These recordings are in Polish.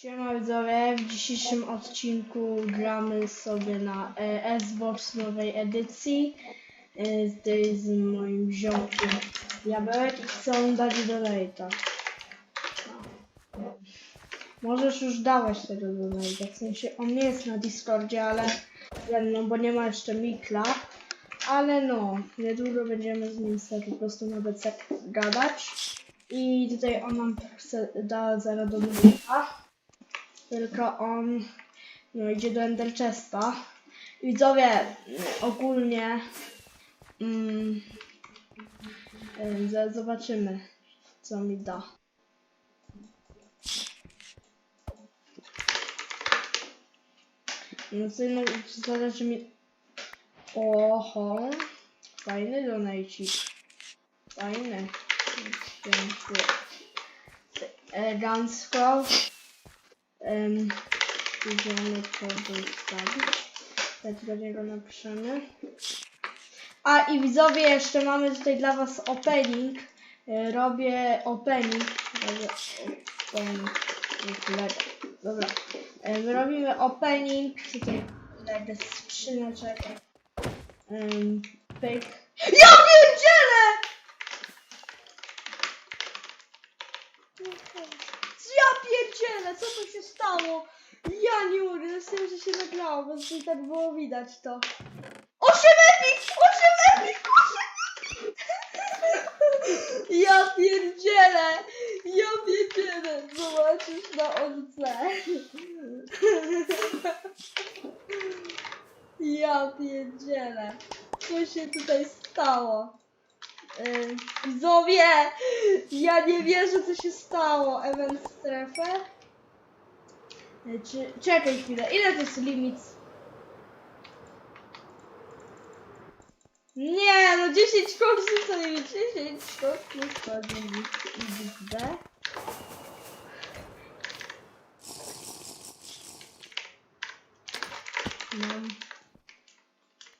Siema widzowie, w dzisiejszym odcinku gramy sobie na e, Xbox nowej edycji. E, Tutaj z moim ziomkiem Diabełek i chcą dać donate'a. Możesz już dawać tego donate'a, w sensie on nie jest na Discordzie, ale ze mną, bo nie ma jeszcze Mikla. Ale no, niedługo będziemy z nim sobie po prostu na BC gadać. I tutaj on nam chce da zaraz donate'a. Tylko on no, idzie do Ender Chesta. Widzowie, ogólnie mm, za- zobaczymy, co mi da. No co no, zależy mi... Oho, fajny donajcik. Fajny. Dziękuję. Elegancko. Em, Idziemy to wystawić. Tak do niego napiszemy. A i widzowie, jeszcze mamy tutaj dla was opening. E, Robię opening. Robię opening. Dobra. My robimy opening. Tutaj legę skrzyneczek. Um, pyk. Ja pierdzielę! Ja pierdzielę, co tu stało? Ja nie mówię, myślałem, że się nagrało, bo tutaj tak było widać to. 8 epik! 8 epik! 8 epik! Ja pierdzielę! Ja pierdzielę! Zobaczysz na odce. Ja pierdzielę. Co się tutaj stało? Yy, Widzowie! Ja nie wierzę, co się stało. Event strefę. Yy, Czy, czekaj chwilę, ile to jest limit? Nie, no 10 koksów to limit. 10 koksów to limit. XD. Mam.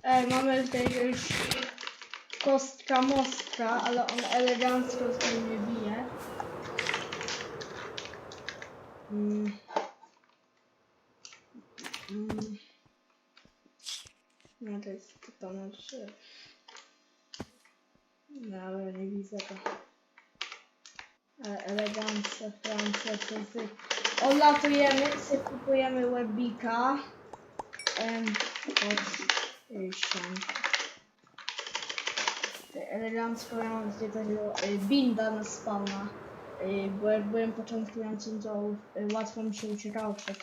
Ej, mamy tutaj już kostka mostka, ale on elegancko z nim nie bije. Mm. Mm. No to jest to na trzy. No ale nie widzę to. Ale elegancko, Francja, Czesy. Odlatujemy, sobie kupujemy webika. Em, od y. Elegancko ja mam tutaj takiego y, binda na spawna. Y, bo jak byłem początkującym, to y, łatwo mi się uciekało przed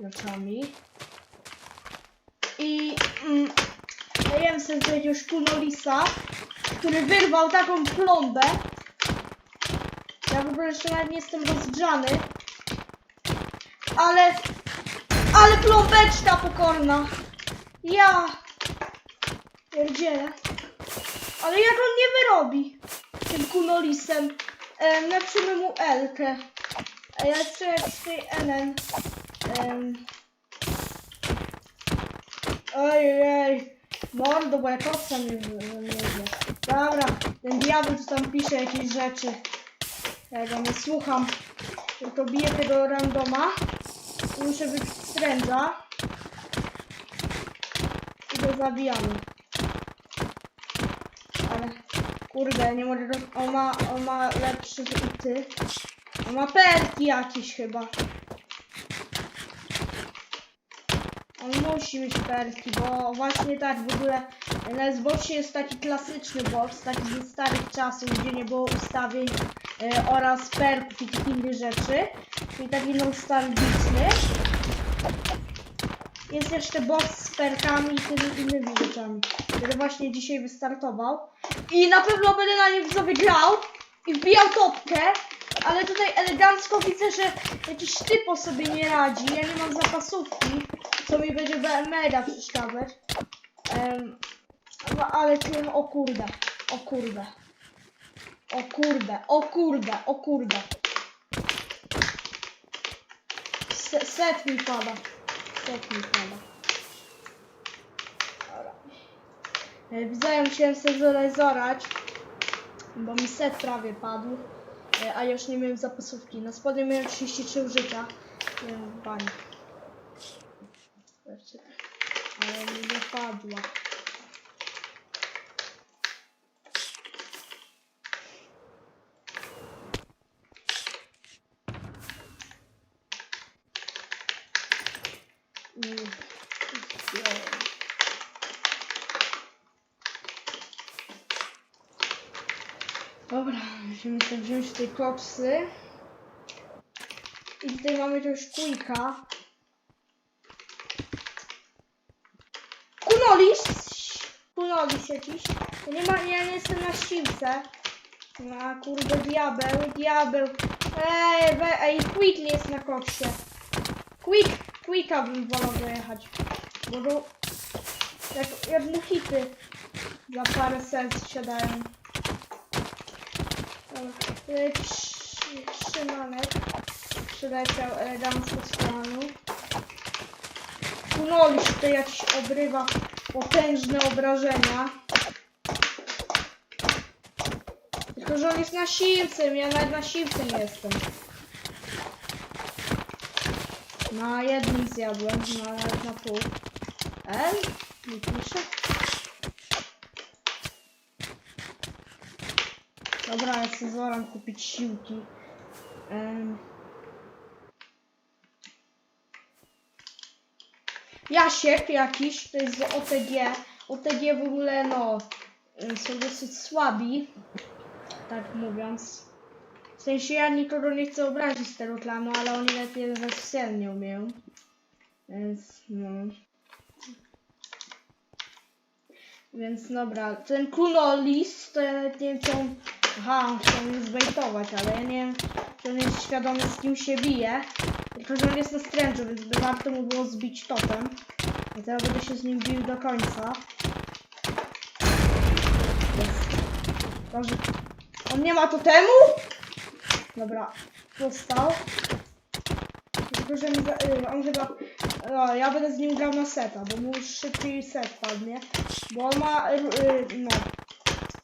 graczami. I mm, tutaj jakiegoś kunolisa, który wyrwał taką plombę. Ja w ogóle jeszcze nawet nie jestem rozgrzany. Ale, ale plombeczka pokorna. Ja pierdzielę. Ale jak on nie wyrobi tym kunolisem? E, napiszemy mu Elkę. A ja chcę jak swój NN. Em. Ojej. Mordo, bo jak owca nie wie. Dobra, ten diabeł tu tam pisze jakieś rzeczy. Ja go nie słucham. Tylko biję tego randoma. Muszę być strędza. I go zabijamy. Ale kurde, nie go... On ma, on ma lepszy ty. On ma perki jakieś chyba. On musi mieć perki, bo właśnie tak w ogóle na Xboxie jest taki klasyczny box, taki ze starych czasów, gdzie nie było ustawień e, oraz perków i tych innych rzeczy. Czyli taki nostalgiczny. Jest jeszcze box z perkami i tymi innymi rzeczami, który właśnie dzisiaj wystartował. I na pewno będę na nim sobie grał i wbijał topkę, ale tutaj elegancko widzę, że jakiś typo sobie nie radzi. Ja nie mam zapasówki, co mi będzie mega przeszkadzać. No ale tym, o kurde, o kurde. O kurde, o kurde, o kurde. Se, set mi pada. Set mi pada. Dobra. E, Widzę, musiałem sobie zorać, bo mi set prawie padł, e, a już nie miałem zapasówki. Na spodnie miałem 33 życia. Bani. Zobaczcie. Ale mi nie padła. Zdjąłem. Dobra, musimy sobie wziąć tej koksy. I tutaj mamy też kujka. Kunolis! Kunolis jakiś. Ja nie, ma, ja nie jestem na siłce. A kurde, diabeł, diabeł. Ej, we, ej, Quick jest na koksie. Quick, Quicka bym wolał dojechać. Bo to jak, jak mu hity za parę sens siadają. Szy- Szymanek przyleciał elegancko z planu. Kunoliś tutaj jakiś obrywa potężne obrażenia. Tylko, że on jest na siłce, ja nawet na siłce nie jestem. Na jednym zjadłem, na, nawet na pół. L? Nie pisze? Dobra, ja zoram kupić siłki. Em. Jasiek jakiś, to jest z OTG. OTG w ogóle, no, em, są dosyć słabi, tak mówiąc. W sensie ja nikogo nie chcę obrazić z tego klanu, ale oni jeden sen nie umieją. Więc, no. Więc dobra, ten Kunolis, to ja nawet nie wiem co on... Aha, on chciał mnie zbejtować, ale ja nie wiem, czy on jest świadomy z kim się bije. On jest na stręczu, więc by warto mu było zbić totem. I teraz będę się z nim bił do końca. Dobrze. On nie ma totemu? Dobra, dostał. Tylko, że mi za, y, on chyba... No, ja będę z nim grał na seta, bo mu szybciej set padnie. Bo on ma... Y, y, no...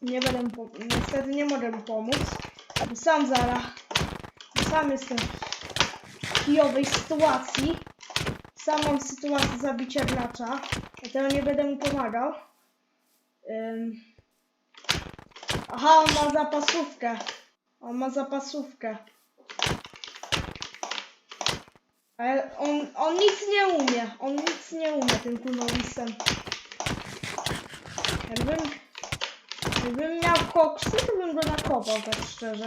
Nie będę Niestety nie mogę mu pomóc. Sam zaraz... Sam jestem w kijowej sytuacji. Sam mam sytuację zabicia gracza. Dlatego nie będę mu pomagał. Ym. Aha, on ma zapasówkę. On ma zapasówkę. Ale on, on nic nie umie. On nic nie umie tym kunowisem. Jakbym, jakbym miał koksy, to bym go nakopał, tak szczerze.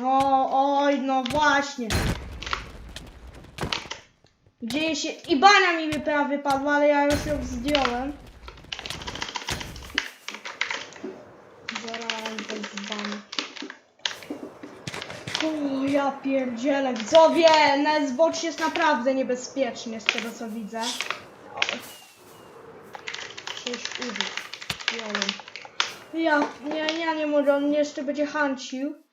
No, oj, no właśnie. Dzieje się... I bania mi by prawie padła, ale ja już ją zdjąłem. Zarałem ten dzban. O, ja pierdzielę. Widzowie, na zbocz jest naprawdę niebezpiecznie z tego co widzę. O. Przecież użyć. Wziąłem. Ja, nie, ja nie mogę, on jeszcze będzie hancił.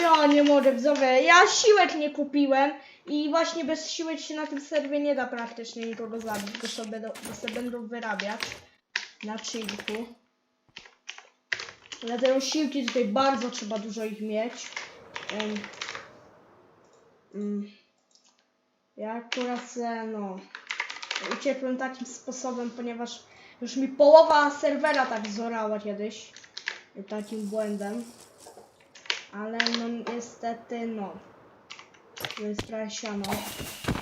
Ja nie mogę, widzowie. Ja siłek nie kupiłem i właśnie bez siłek się na tym serwie nie da praktycznie nikogo zabić, bo sobie, do, bo sobie będą wyrabiać na chillku. Dlatego siłki tutaj bardzo trzeba dużo ich mieć. Mm. Ja akurat se, no uciekłem takim sposobem, ponieważ już mi połowa serwera tak zorała kiedyś takim błędem. Ale no niestety no. To jest trochę.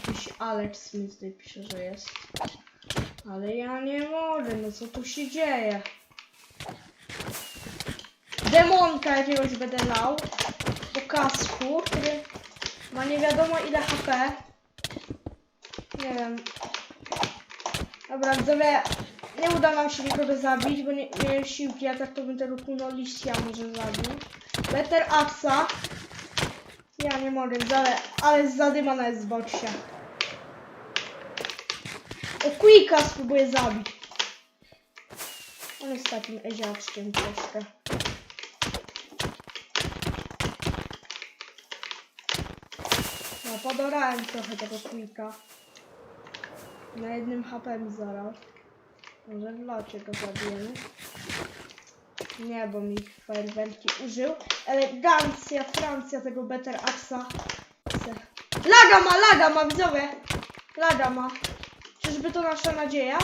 Jakiś Alex Smith tutaj pisze, że jest. Ale ja nie mogę, no co tu się dzieje? Demonka jakiegoś będę lał. Po kasku, który ma nie wiadomo ile HP. Nie wiem. Dobra, widzowie, nie uda nam się nikogo zabić, bo nie nie miałem siłki, a tak to tego kuno liścia może zabił. Better Axa. Ja nie mogę, ale, ale zadyma na Xboxie. O, Quicka spróbuję zabić. On jest takim eziaczkiem troszkę. No, podorałem trochę tego Quicka. Na jednym HP mi zarał. Może w locie go zabijemy. Nie, bo mi fajerwerki użył. Elegancja, Francja tego Better Axa. Laga ma, laga ma, widzowie! Laga ma. Czyżby to nasza nadzieja?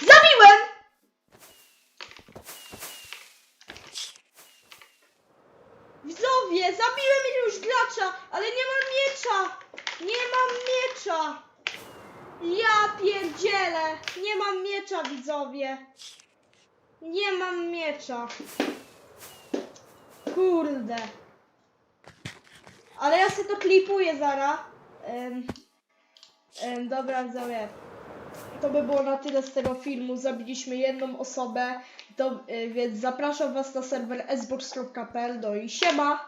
Zabiłem! Widzowie, zabiłem jakiegoś gracza, ale nie mam miecza! Nie mam miecza! Ja pierdzielę! Nie mam miecza, widzowie! Nie mam miecza. Kurde. Ale ja sobie to klipuję zara. Ym, ym, dobra, widzowie. To by było na tyle z tego filmu. Zabiliśmy jedną osobę. To, y, więc zapraszam Was na serwer xbox.pl. No i siema!